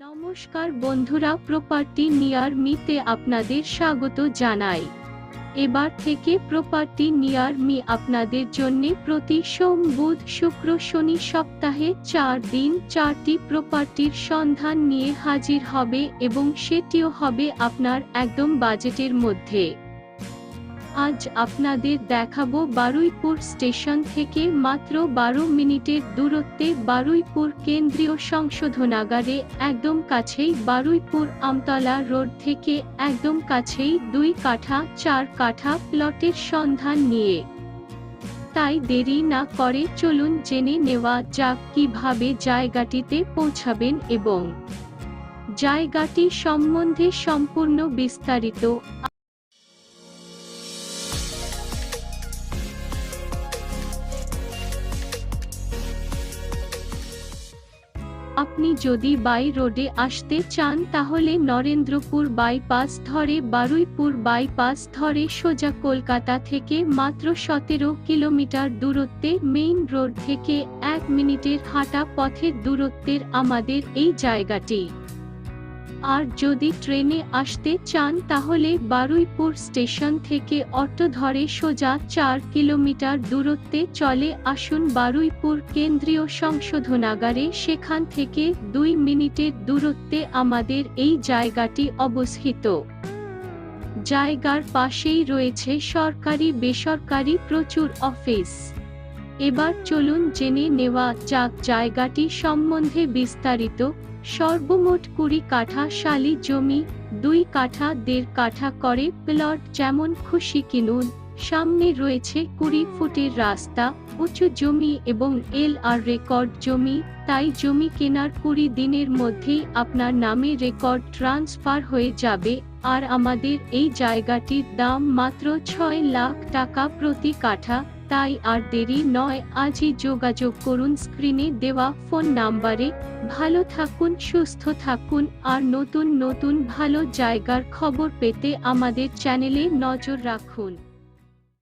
নমস্কার বন্ধুরা property near মিতে আপনাদের স্বাগত জানাই। এবার থেকে প্রপার্টি নিয়ার মি আপনাদের জন্য প্রতি সোম, বুধ, শুক্র, শনি সপ্তাহে চার দিন চারটি প্রপার্টির সন্ধান নিয়ে হাজির হবে এবং সেটিও হবে আপনার একদম বাজেটের মধ্যে। আজ আপনাদের দেখাবো বারুইপুর স্টেশন থেকে মাত্র বারো মিনিটের দূরত্বে বারুইপুর কেন্দ্রীয় সংশোধনাগারে একদম কাছেই বারুইপুর আমতলা রোড থেকে একদম কাছেই দুই কাঠা, চার কাঠা প্লটের সন্ধান নিয়ে। তাই দেরি না করে চলুন জেনে নেওয়া যাক কীভাবে জায়গাটিতে পৌঁছাবেন এবং জায়গাটি সম্বন্ধে সম্পূর্ণ বিস্তারিত আপনি যদি বাই রোডে আসতে চান তাহলে নরেন্দ্রপুর বাইপাস ধরে বারুইপুর বাইপাস ধরে সোজা কলকাতা থেকে মাত্র সতেরো কিলোমিটার দূরত্বে মেইন রোড থেকে এক মিনিটের হাঁটা পথের দূরত্বের আমাদের এই জায়গাটি। আর যদি ট্রেনে আসতে চান তাহলে বারুইপুর স্টেশন থেকে অটো ধরে সোজা চার কিলোমিটার দূরত্বে চলে আসুন বারুইপুর কেন্দ্রীয় সংশোধনাগারে। সেখান থেকে দুই মিনিটের দূরত্বে আমাদের এই জায়গাটি অবস্থিত। জায়গার পাশেই রয়েছে সরকারি বেসরকারি প্রচুর অফিস। এবার চলুন জেনে নেওয়া যাক জায়গাটি সম্বন্ধে বিস্তারিত। সর্বমোট কুড়ি কাঠা শালি জমি, দুই কাঠা দেড় কাঠা করে প্লট যেমন খুশি কিনুন। সামনে রয়েছে কুড়ি ফুটের রাস্তা, উঁচু জমি এবং এল আর রেকর্ড জমি। তাই জমি কেনার কুড়ি দিনের মধ্যেই আপনার নামে রেকর্ড ট্রান্সফার হয়ে যাবে। আর আমাদের এই জায়গাটির দাম মাত্র ছয় লাখ টাকা প্রতি কাঠা। তাই আর দেরি নয়, আজই যোগাযোগ করুন স্ক্রিনে দেওয়া ফোন নাম্বারে। ভালো থাকুন, সুস্থ থাকুন, আর নতুন নতুন ভালো জায়গার খবর পেতে আমাদের চ্যানেলে নজর রাখুন।